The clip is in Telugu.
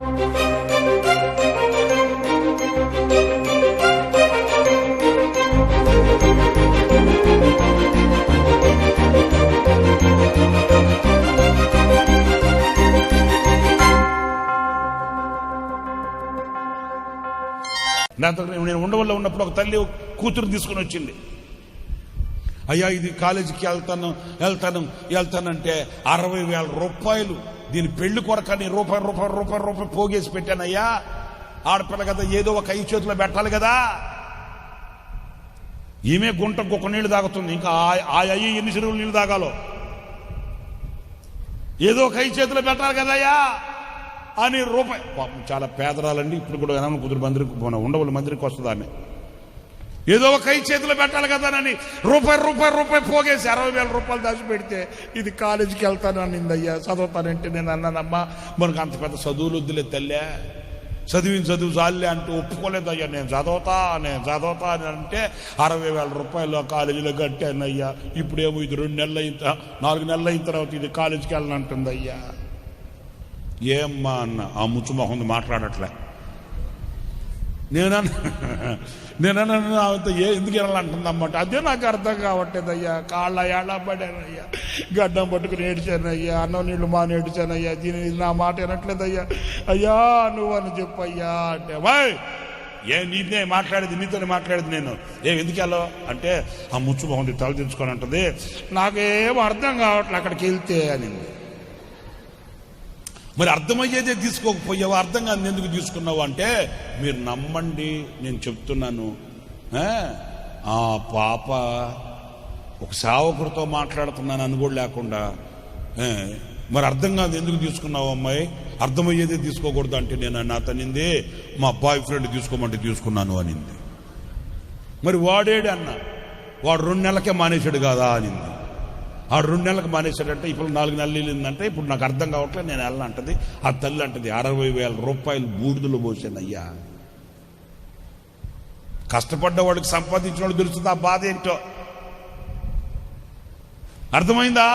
దాంతో నేను ఉండవల్ల ఉన్నప్పుడు ఒక తల్లి కూతురు తీసుకుని వచ్చింది. అయ్యా ఇది కాలేజీకి వెళ్తాను వెళ్తాను వెళ్తానంటే అరవై వేల రూపాయలు. దీని పెళ్ళి కొరకని రూపాయి రూపాయి రూపాయి రూపాయి పోగేసి పెట్టానయ్యా. ఆడపిల్ల కదా ఏదో ఒక ఐదు చేతిలో పెట్టాలి కదా. ఈమె గుంట ఒక నీళ్ళు తాగుతుంది. ఇంకా ఆ- అయ్యి ఎన్ని చెరువులు నీళ్ళు తాగాలో? ఏదో ఒక ఐదు చేతిలో పెట్టాలి కదయ్యా. అని రూపాయి పాపం చాలా పేదరాలండి. ఇప్పుడు కూడా కుదురు మందిరికి పోన ఉండవల్లి మందిరికి వస్తుంది ఆమె ఏదో ఒక ఐదు చేతిలో పెట్టాలి కదానని రూపాయి రూపాయి రూపాయి పోగేసి అరవై వేల రూపాయలు దాచి పెడితే ఇది కాలేజీకి వెళ్తాను అనింది అయ్యా చదువుతానంటే నేను అన్నానమ్మా మనకు అంత పెద్ద చదువులు వద్దులే తల్లే. చదివిన చదువు చాలే అంటూ ఒప్పుకోలేదు అయ్యా నేను చదవతా నేను చదవతా అని అంటే అరవై వేల రూపాయలు కాలేజీలో కట్టాను అయ్యా ఇప్పుడేమో ఇది రెండు నెలలు అయిన నాలుగు నెలలు అయిన తర్వాత ఇది కాలేజీకి వెళ్ళనంటుంది అయ్యా ఏమ్మా అన్న ఆ ముచ్చుమొహం మాట్లాడట్లే. నేనన్నా నేనన్నా ఆమెతో ఏ ఎందుకు వెళ్ళాలంటుందన్నమాట అదే నాకు అర్థం కావట్లేదయ్యా. కాళ్ళ ఏళ్ళ పడానయ్యా గడ్డం పట్టుకుని ఏడ్చానయ్యా. అన్నం నీళ్ళు మా నేడ్చానయ్యా దీని నా మాట వినట్లేదయ్యా. అయ్యా నువ్వు అని చెప్పయ్యా అంటే వాయ్ ఏ నీనే మాట్లాడేది నీతోనే మాట్లాడేది నేను. ఏ ఎందుకు వెళ్ళావు? అంటే ఆ ముచ్చు బాగుంది తల తెచ్చుకొని అంటది. నాకేం అర్థం కావట్లే అక్కడికి వెళ్తే అనింది. మరి అర్థమయ్యేదే తీసుకోకపోయావు? అర్థం కాదు ఎందుకు తీసుకున్నావు అంటే మీరు నమ్మండి నేను చెప్తున్నాను. ఆ? పాప ఒక సేవకుడితో మాట్లాడుతున్నాను అని కూడా లేకుండా. మరి అర్థం కాదు ఎందుకు తీసుకున్నావు అమ్మాయి? అర్థమయ్యేదే తీసుకోకూడదు అంటే నేను నా అతనింది మా బాయ్ ఫ్రెండ్ తీసుకోమంటే తీసుకున్నాను అనింది. మరి వాడేడు అన్న? వాడు రెండు నెలలకే మానేశాడు కదా అనింది. ఆ రెండు నెలలకు మానేశాడంటే ఇప్పుడు నాలుగు నెలలు వెళ్ళిందంటే ఇప్పుడు నాకు అర్థం కావట్లేదు నేను వెళ్ళను అంటది. ఆ తల్లి అంటది అరవై వేల రూపాయలు బూడిదలు పోసానయ్యా కష్టపడ్డ వాడికి సంపాదించిన వాడు తెలుస్తుంది? ఆ బాధ ఏంటో? అర్థమైందా?